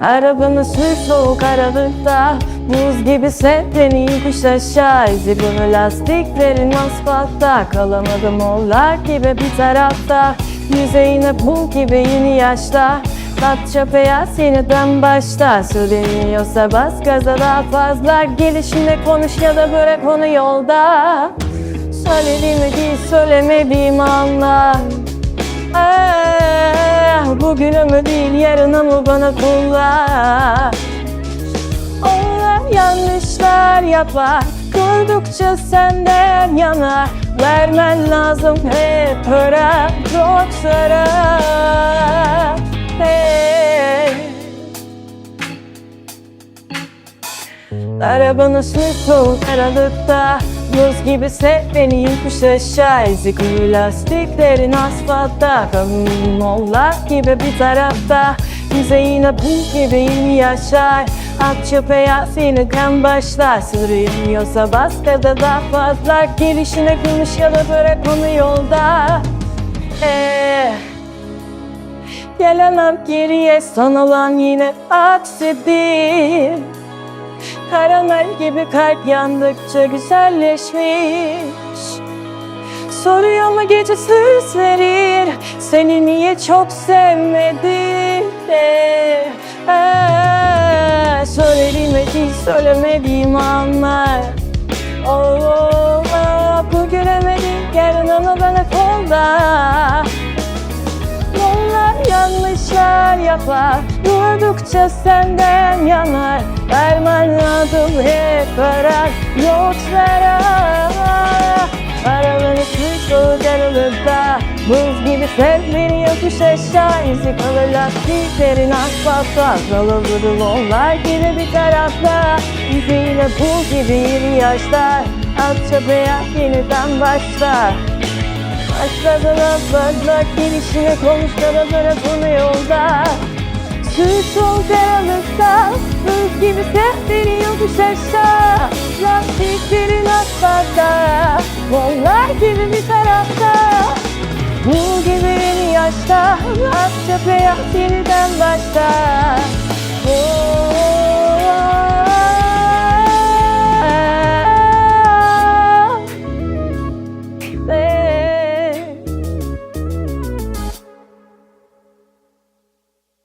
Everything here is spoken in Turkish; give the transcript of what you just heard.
Arabamız bir soğuk aralıkta. Buz gibi sevdiğini yokuş aşağı. İzi bunu lastiklerin asfaltta. Kalamadım onlar gibi bir tarafta. Yüzeyine bul gibi yeni yaşta. Tatça beyaz yeniden başta Sürünüyorsa bas gaza daha fazla. Gelişinde konuş ya da bırak onu yolda. Söylediğimi değil söylemediğimi anla Ah, Bugünümü değil yarını mı bana kullan? Onlar yanlışlar yapar. Kurdukça senden yana Vermen lazım hep para Yoksa hey. Arabanın soğuk aralıkta. Buz gibi sev beni yokuş aşağı İzi kuyu lastiklerin asfaltta. Kanım mollar gibi bir tarafta. Yüzeyine buz gibi yeni yaşar. Akça beyaz yeniden başlar. Sürünüyorsa bas da daha fazla. Gelişine konuş ya da bırak onu yolda. Eh. Gelemem geriye sanılan yine aksidir Karamel gibi kalp yandıkça güzelleşmiş. Soruyor mu gece söz verir Seni niye çok sevmedim de? Aa, Söylediğimi değil söylemediğim anlar. Oh, oh, oh, bugünemedim yarın ama bana kolda yapar Durdukça senden yanar. Vermen lazım hep Yoksa Arabanı suç soğuk aralıkta Buz gibi sev beni yokuş aşağı İzi kalır lastiklerin asfaltta dolu onlar gibi bir tarafta Yüzüyle buz gibi yeni yaşlar. Atça beyaz yeniden başlar Başladığına bak gelişine konuşlara bırak bunu yolda? Süt sol karanlıkta Buz gibi sesleri yokuş aşağı. Lastiklerin asfaltta Onlar gibi bir tarafta. Bu gibi yeni yaşta Akça beyaz yeniden başta